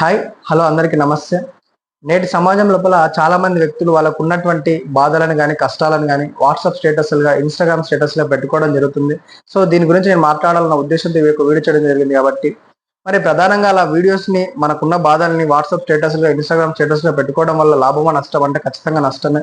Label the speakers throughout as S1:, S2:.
S1: Hi hello అందరికీ నమస్తే. నేటి సమాజం లోపల చాలా మంది వ్యక్తులు వాళ్ళకు ఉన్నటువంటి బాధలను కానీ కష్టాలను కానీ వాట్సాప్ స్టేటస్లుగా ఇన్స్టాగ్రామ్ స్టేటస్లో పెట్టుకోవడం జరుగుతుంది. సో దీని గురించి నేను మాట్లాడాలన్న ఉద్దేశంతో ఈ వీడియో చేయడం జరిగింది కాబట్టి మరి ప్రధానంగా అలా వీడియోస్ని మనకున్న బాధల్ని వాట్సాప్ స్టేటస్గా ఇన్స్టాగ్రామ్ స్టేటస్లో పెట్టుకోవడం వల్ల లాభమా నష్టం అంటే ఖచ్చితంగా నష్టమే.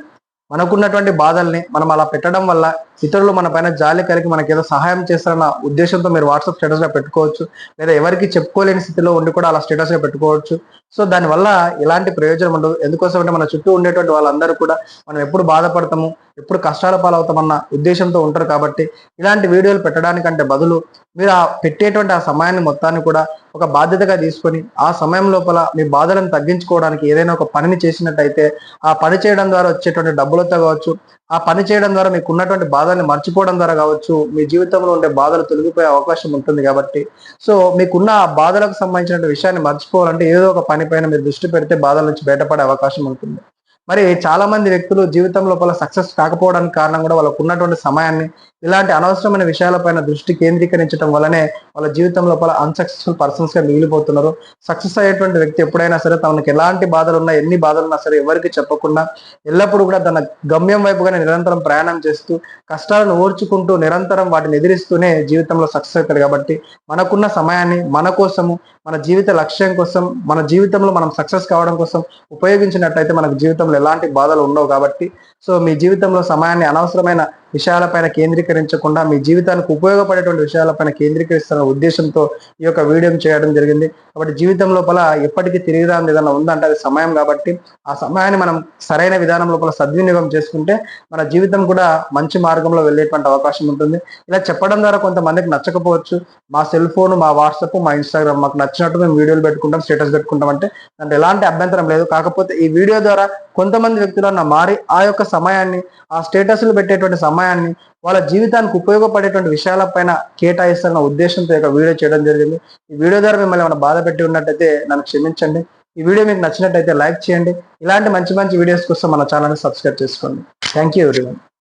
S1: మనకున్నటువంటి బాధల్ని మనం అలా పెట్టడం వల్ల ఇతరులు మన పైన జాలి కలిగి మనకి ఏదో సహాయం చేస్తారన్న ఉద్దేశంతో మీరు వాట్సాప్ స్టేటస్గా పెట్టుకోవచ్చు. లేదా ఎవరికి చెప్పుకోలేని స్థితిలో ఉండి కూడా అలా స్టేటస్గా పెట్టుకోవచ్చు. సో దానివల్ల ఎలాంటి ప్రయోజనం ఉండదు. ఎందుకోసం అంటే మన చుట్టూ ఉండేటువంటి వాళ్ళందరూ కూడా మనం ఎప్పుడు బాధపడతాము ఎప్పుడు కష్టాల పాలవుతామన్న ఉద్దేశంతో ఉంటారు కాబట్టి ఇలాంటి వీడియోలు పెట్టడానికంటే బదులు మీరు ఆ పెట్టేటువంటి ఆ సమయాన్ని మొత్తాన్ని కూడా ఒక బాధ్యతగా తీసుకొని ఆ సమయం లోపల మీ బాధలను తగ్గించుకోవడానికి ఏదైనా ఒక పనిని చేసినట్టయితే ఆ పని చేయడం ద్వారా వచ్చేటువంటి డబ్బులతో కావచ్చు ఆ పని చేయడం ద్వారా మీకు ఉన్నటువంటి బాధల్ని మర్చిపోవడం ద్వారా కావచ్చు మీ జీవితంలో ఉండే బాధలు తొలగిపోయే అవకాశం ఉంటుంది కాబట్టి. సో మీకున్న ఆ బాధలకు సంబంధించిన విషయాన్ని మర్చిపోవాలంటే ఏదో ఒక పని పైన మీరు దృష్టి పెడితే బాధల నుంచి బయటపడే అవకాశం ఉంటుంది. మరి చాలా మంది వ్యక్తులు జీవితం లోపల సక్సెస్ కాకపోవడానికి కారణం కూడా వాళ్ళకు ఉన్నటువంటి సమయాన్ని ఇలాంటి అనవసరమైన విషయాలపైన దృష్టి కేంద్రీకరించడం వల్లనే వాళ్ళ జీవితం లోపల అన్సక్సెస్ఫుల్ పర్సన్స్గా మిగిలిపోతున్నారు. సక్సెస్ అయ్యేటువంటి వ్యక్తి ఎప్పుడైనా సరే తనకి ఎలాంటి బాధలు ఉన్నా ఎన్ని బాధలు ఉన్నా సరే ఎవరికి చెప్పకుండా ఎల్లప్పుడూ కూడా తన గమ్యం వైపుగానే నిరంతరం ప్రయాణం చేస్తూ కష్టాలను ఓర్చుకుంటూ నిరంతరం వాటిని ఎదిరిస్తూనే జీవితంలో సక్సెస్ అవుతాడు కాబట్టి మనకున్న సమయాన్ని మన కోసము మన జీవిత లక్ష్యం కోసం మన జీవితంలో మనం సక్సెస్ కావడం కోసం ఉపయోగించినట్లయితే మనకు జీవితంలో ఎలాంటి బాధలు ఉండవు కాబట్టి సో మీ జీవితంలో సమయాన్ని అనవసరమైన విషయాలపైన కేంద్రీకరించకుండా మీ జీవితానికి ఉపయోగపడేటువంటి విషయాలపైన కేంద్రీకరిస్తున్న ఉద్దేశంతో ఈ యొక్క వీడియోని చేయడం జరిగింది. కాబట్టి జీవితం లోపల ఎప్పటికీ తిరిగి రాని ఏదైనా ఉందంటే అది సమయం కాబట్టి ఆ సమయాన్ని మనం సరైన విధానం లోపల సద్వినియోగం చేసుకుంటే మన జీవితం కూడా మంచి మార్గంలో వెళ్ళేటువంటి అవకాశం ఉంటుంది. ఇలా చెప్పడం ద్వారా కొంతమందికి నచ్చకపోవచ్చు. మా సెల్ ఫోన్ మా వాట్సాప్ మా ఇన్స్టాగ్రామ్ మాకు నచ్చినట్టు మేము వీడియోలు పెట్టుకుంటాం స్టేటస్ పెట్టుకుంటాం అంటే దాంట్లో ఎలాంటి అభ్యంతరం లేదు. కాకపోతే ఈ వీడియో ద్వారా కొంతమంది వ్యక్తులన్న మారి ఆ యొక్క సమయాన్ని ఆ స్టేటస్లు పెట్టేటువంటి సమయాన్ని వాళ్ళ జీవితానికి ఉపయోగపడేటువంటి విషయాలపైన కేటాయిస్తున్న ఉద్దేశంతో ఒక వీడియో చేయడం జరిగింది. ఈ వీడియో ద్వారా మిమ్మల్ని ఏమైనా బాధ పెట్టి ఉన్నట్టయితే నన్ను క్షమించండి. ఈ వీడియో మీకు నచ్చినట్టయితే లైక్ చేయండి. ఇలాంటి మంచి మంచి వీడియోస్ కోసం మన ఛానల్ని సబ్స్క్రైబ్ చేసుకోండి. Thank you everyone